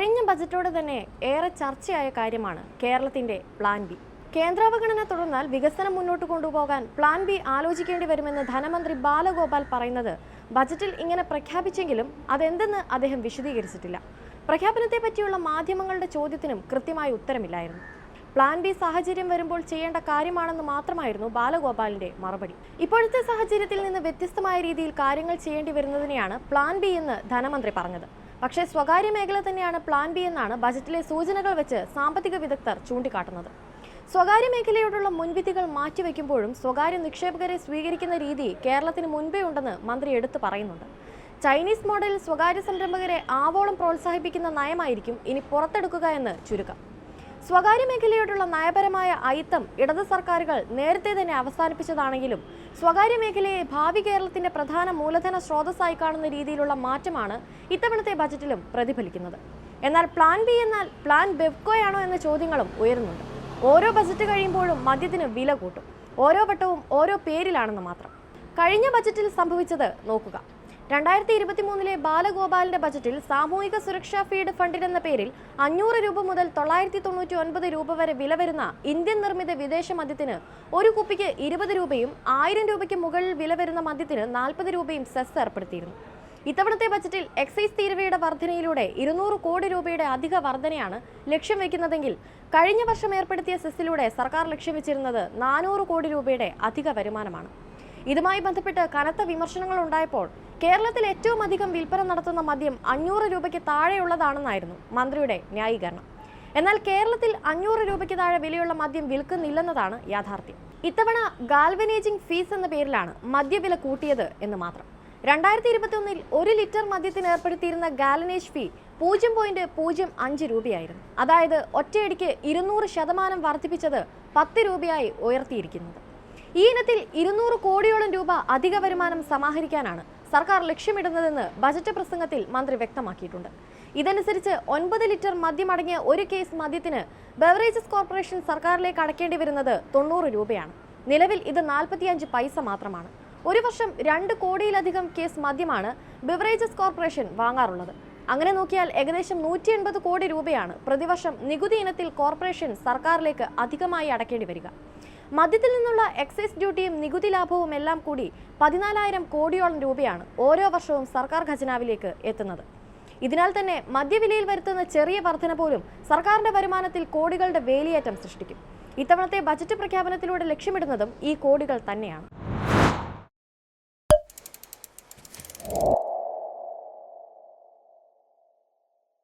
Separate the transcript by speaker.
Speaker 1: കഴിഞ്ഞ ബജറ്റോടെ തന്നെ ഏറെ ചർച്ചയായ കാര്യമാണ് കേരളത്തിന്റെ പ്ലാൻ ബി കേന്ദ്രാവഗണന തുടർന്നാൽ വികസനം മുന്നോട്ട് കൊണ്ടുപോകാൻ പ്ലാൻ ബി ആലോചിക്കേണ്ടി വരുമെന്ന് ധനമന്ത്രി ബാലഗോപാൽ പറയുന്നത് ബജറ്റിൽ ഇങ്ങനെ പ്രഖ്യാപിച്ചെങ്കിലും അതെന്തെന്ന് അദ്ദേഹം വിശദീകരിച്ചിട്ടില്ല. പ്രഖ്യാപനത്തെ പറ്റിയുള്ള മാധ്യമങ്ങളുടെ ചോദ്യത്തിനും കൃത്യമായ ഉത്തരമില്ലായിരുന്നു. പ്ലാൻ ബി സാഹചര്യം വരുമ്പോൾ ചെയ്യേണ്ട കാര്യമാണെന്ന് മാത്രമായിരുന്നു ബാലഗോപാലിന്റെ മറുപടി. ഇപ്പോഴത്തെ സാഹചര്യത്തിൽ നിന്ന് വ്യത്യസ്തമായ രീതിയിൽ കാര്യങ്ങൾ ചെയ്യേണ്ടി വരുന്നതിനെയാണ് പ്ലാൻ ബി എന്ന് ധനമന്ത്രി പറഞ്ഞത്. പക്ഷേ സ്വകാര്യ മേഖല തന്നെയാണ് പ്ലാൻ ബി എന്നാണ് ബജറ്റിലെ സൂചനകൾ വെച്ച് സാമ്പത്തിക വിദഗ്ധർ ചൂണ്ടിക്കാട്ടുന്നത്. സ്വകാര്യ മേഖലയോടുള്ള മുൻവിധികൾ മാറ്റിവെക്കുമ്പോഴും സ്വകാര്യ നിക്ഷേപകരെ സ്വീകരിക്കുന്ന രീതി കേരളത്തിന് മുൻപേ ഉണ്ടെന്ന് മന്ത്രി എടുത്തു പറയുന്നുണ്ട്. ചൈനീസ് മോഡലിൽ സ്വകാര്യ സംരംഭകരെ ആവോളം പ്രോത്സാഹിപ്പിക്കുന്ന നയമായിരിക്കും ഇനി പുറത്തെടുക്കുക എന്ന് ചുരുക്കം. സ്വകാര്യ മേഖലയോടുള്ള നയപരമായ അയിത്തം ഇടത് സർക്കാരുകൾ നേരത്തെ തന്നെ അവസാനിപ്പിച്ചതാണെങ്കിലും സ്വകാര്യ മേഖലയെ ഭാവി കേരളത്തിന്റെ പ്രധാന മൂലധന സ്രോതസ്സായി കാണുന്ന രീതിയിലുള്ള മാറ്റമാണ് ഇത്തവണത്തെ ബജറ്റിലും പ്രതിഫലിക്കുന്നത്. എന്നാൽ പ്ലാൻ ബി എന്നാൽ പ്ലാൻ ബെവ്കോയാണോ എന്ന ചോദ്യങ്ങളും ഉയരുന്നുണ്ട്. ഓരോ ബജറ്റ് കഴിയുമ്പോഴും മദ്യത്തിന് വില കൂട്ടും. ഓരോ വട്ടവും ഓരോ പേരിലാണെന്ന് മാത്രം. കഴിഞ്ഞ ബജറ്റിൽ സംഭവിച്ചത് നോക്കുക. രണ്ടായിരത്തി ഇരുപത്തി മൂന്നിലെ ബാലഗോപാലിന്റെ ബജറ്റിൽ സാമൂഹിക സുരക്ഷാ ഫീഡ് ഫണ്ടിനെന്ന പേരിൽ അഞ്ഞൂറ് രൂപ മുതൽ തൊള്ളായിരത്തി തൊണ്ണൂറ്റി ഒൻപത് രൂപ വരെ വില വരുന്ന ഇന്ത്യൻ നിർമ്മിത വിദേശ മദ്യത്തിന് ഒരു കുപ്പിക്ക് ഇരുപത് രൂപയും ആയിരം രൂപയ്ക്ക് മുകളിൽ വില വരുന്ന മദ്യത്തിന് നാൽപ്പത് രൂപയും സെസ് ഏർപ്പെടുത്തിയിരുന്നു. ഇത്തവണത്തെ ബജറ്റിൽ എക്സൈസ് തീരുവയുടെ വർധനയിലൂടെ ഇരുന്നൂറ് കോടി രൂപയുടെ അധിക വർധനയാണ് ലക്ഷ്യം വെക്കുന്നതെങ്കിൽ കഴിഞ്ഞ വർഷം ഏർപ്പെടുത്തിയ സെസ്സിലൂടെ സർക്കാർ ലക്ഷ്യം വെച്ചിരുന്നത് നാനൂറ് കോടി രൂപയുടെ അധിക വരുമാനമാണ്. ഇതുമായി ബന്ധപ്പെട്ട് കനത്ത വിമർശനങ്ങൾ ഉണ്ടായപ്പോൾ കേരളത്തിൽ ഏറ്റവും അധികം വിൽപ്പന നടത്തുന്ന മദ്യം അഞ്ഞൂറ് രൂപയ്ക്ക് താഴെയുള്ളതാണെന്നായിരുന്നു മന്ത്രിയുടെ ന്യായീകരണം. എന്നാൽ കേരളത്തിൽ അഞ്ഞൂറ് രൂപയ്ക്ക് താഴെ വിലയുള്ള മദ്യം വിൽക്കുന്നില്ലെന്നതാണ് യാഥാർത്ഥ്യം. ഇത്തവണ ഗാൽവനേജിംഗ് ഫീസ് എന്ന പേരിലാണ് മദ്യവില കൂട്ടിയത് എന്ന് മാത്രം. രണ്ടായിരത്തി ഇരുപത്തി ഒന്നിൽ ഒരു ലിറ്റർ മദ്യത്തിന് ഏർപ്പെടുത്തിയിരുന്ന ഗാലനേജ് ഫീ പൂജ്യം പോയിന്റ് പൂജ്യം അഞ്ച് രൂപയായിരുന്നു. അതായത് ഒറ്റയടിക്ക് ഇരുന്നൂറ് ശതമാനം വർദ്ധിപ്പിച്ചത് പത്ത് രൂപയായി ഉയർത്തിയിരിക്കുന്നത്. ഈ ഇനത്തിൽ ഇരുന്നൂറ് കോടിയോളം രൂപ അധിക വരുമാനം സമാഹരിക്കാനാണ് സർക്കാർ ലക്ഷ്യമിടുന്നതെന്ന് ബജറ്റ് പ്രസംഗത്തിൽ മന്ത്രി വ്യക്തമാക്കിയിട്ടുണ്ട്. ഇതനുസരിച്ച് ഒൻപത് ലിറ്റർ മദ്യമടങ്ങിയ ഒരു കേസ് മദ്യത്തിന് ബവറേജസ് കോർപ്പറേഷൻ സർക്കാരിലേക്ക് അടയ്ക്കേണ്ടി വരുന്നത് തൊണ്ണൂറ് രൂപയാണ്. നിലവിൽ ഇത് നാൽപ്പത്തിയഞ്ച് പൈസ മാത്രമാണ്. ഒരു വർഷം രണ്ട് കോടിയിലധികം കേസ് മദ്യമാണ് ബിവറേജസ് കോർപ്പറേഷൻ വാങ്ങാറുള്ളത്. അങ്ങനെ നോക്കിയാൽ ഏകദേശം നൂറ്റി എൺപത് കോടി രൂപയാണ് പ്രതിവർഷം നികുതി ഇനത്തിൽ കോർപ്പറേഷൻ സർക്കാരിലേക്ക് അധികമായി അടയ്ക്കേണ്ടി വരിക. മദ്യത്തിൽ നിന്നുള്ള എക്സൈസ് ഡ്യൂട്ടിയും നികുതി ലാഭവും എല്ലാം കൂടി പതിനാലായിരം കോടിയോളം രൂപയാണ് ഓരോ വർഷവും സർക്കാർ ഖജനാവിലേക്ക് എത്തുന്നത്. ഇതിനാൽ തന്നെ മദ്യവിലയിൽ വരുത്തുന്ന ചെറിയ വർധന പോലും സർക്കാരിന്റെ വരുമാനത്തിൽ കോടികളുടെ വേലിയേറ്റം സൃഷ്ടിക്കും. ഇത്തവണത്തെ ബജറ്റ് പ്രഖ്യാപനത്തിലൂടെ ലക്ഷ്യമിടുന്നതും ഈ കോടികൾ തന്നെയാണ്.